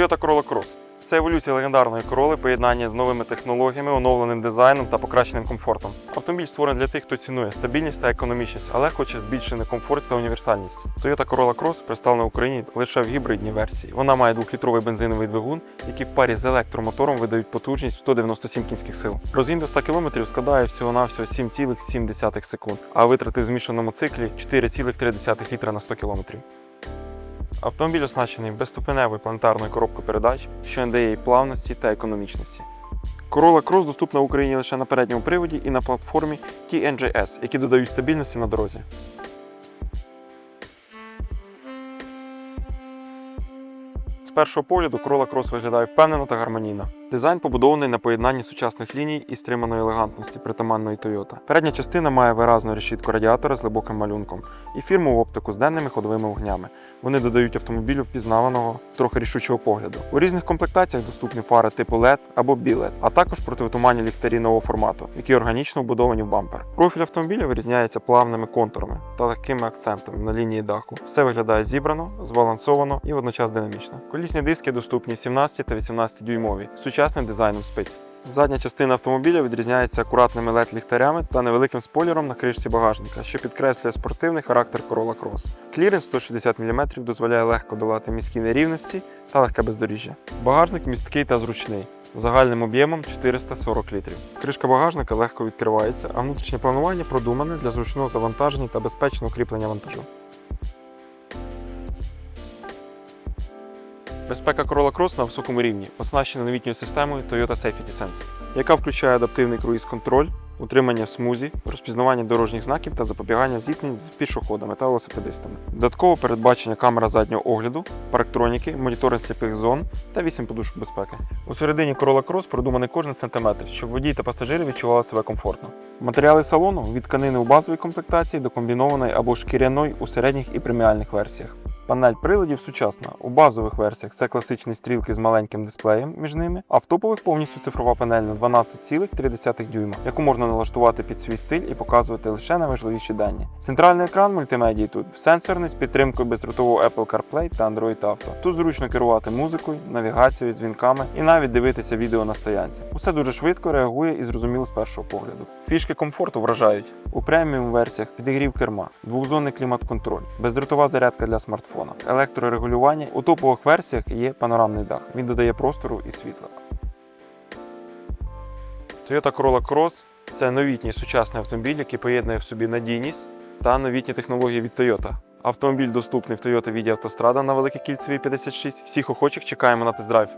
Toyota Corolla Cross. Це еволюція легендарної Corolla, поєднання з новими технологіями, оновленим дизайном та покращеним комфортом. Автомобіль створений для тих, хто цінує стабільність та економічність, але хоче збільшений комфорт та універсальність. Toyota Corolla Cross представлена в Україні лише в гібридній версії. Вона має двохлітровий бензиновий двигун, який в парі з електромотором видають потужність 197 кінських сил. Розгін до 100 км складає всього-навсього 7,7 секунд, а витрати в змішаному циклі 4,3 літра на 100 км. Автомобіль оснащений безступеневою планетарною коробкою передач, що надає їй плавності та економічності. Corolla Cross доступна в Україні лише на передньому приводі і на платформі TNGS, які додають стабільності на дорозі. З першого погляду Corolla Cross виглядає впевнено та гармонійно. Дизайн побудований на поєднанні сучасних ліній і стриманої елегантності притаманної Toyota. Передня частина має виразну решітку радіатора з глибоким малюнком і фірмову оптику з денними ходовими вогнями. Вони додають автомобілю впізнаваного, трохи рішучого погляду. У різних комплектаціях доступні фари типу LED або B-LED, а також противотуманні ліхтарі нового формату, які органічно вбудовані в бампер. Профіль автомобіля вирізняється плавними контурами та легкими акцентами на лінії даху. Все виглядає зібрано, збалансовано і водночас динамічно. Колісні диски доступні 17 та 18 дюймові сучасним дизайном спиць. Задня частина автомобіля відрізняється акуратними led ліхтарями та невеликим спойлером на кришці багажника, що підкреслює спортивний характер Corolla Cross. Кліренс 160 мм дозволяє легко долати міські нерівності та легке бездоріжжя. Багажник місткий та зручний. Загальним об'ємом 440 літрів. Кришка багажника легко відкривається, а внутрішнє планування продумане для зручного завантаження та безпечного кріплення вантажу. Безпека Corolla Cross на високому рівні, оснащена новітньою системою Toyota Safety Sense, яка включає адаптивний круїз-контроль, утримання в смузі, розпізнавання дорожніх знаків та запобігання зіткнень з пішоходами та велосипедистами. Додатково передбачення камера заднього огляду, парктроніки, моніторинг сліпих зон та 8 подушок безпеки. У середині Corolla Cross продуманий кожен сантиметр, щоб водій та пасажири відчували себе комфортно. Матеріали салону від тканини у базовій комплектації до комбінованої або шкіряної у середніх і преміальних версіях. Панель приладів сучасна. У базових версіях це класичні стрілки з маленьким дисплеєм між ними, а в топових повністю цифрова панель на 12,3 дюйма, яку можна налаштувати під свій стиль і показувати лише найважливіші дані. Центральний екран мультимедії тут сенсорний з підтримкою бездротового Apple CarPlay та Android Auto. Тут зручно керувати музикою, навігацією, дзвінками і навіть дивитися відео на стоянці. Усе дуже швидко реагує і зрозуміло з першого погляду. Фішки комфорту вражають. У преміум версіях підігрів керма, двохзонний клімат-контроль, бездротова зарядка для смартфона, електрорегулювання. У топових версіях є панорамний дах. Він додає простору і світла. Toyota Corolla Cross це новітній сучасний автомобіль, який поєднує в собі надійність та новітні технології від Toyota. Автомобіль доступний в Toyota Віді Автострада на Великій Кільцевій 56. Всіх охочих чекаємо на тест-драйв.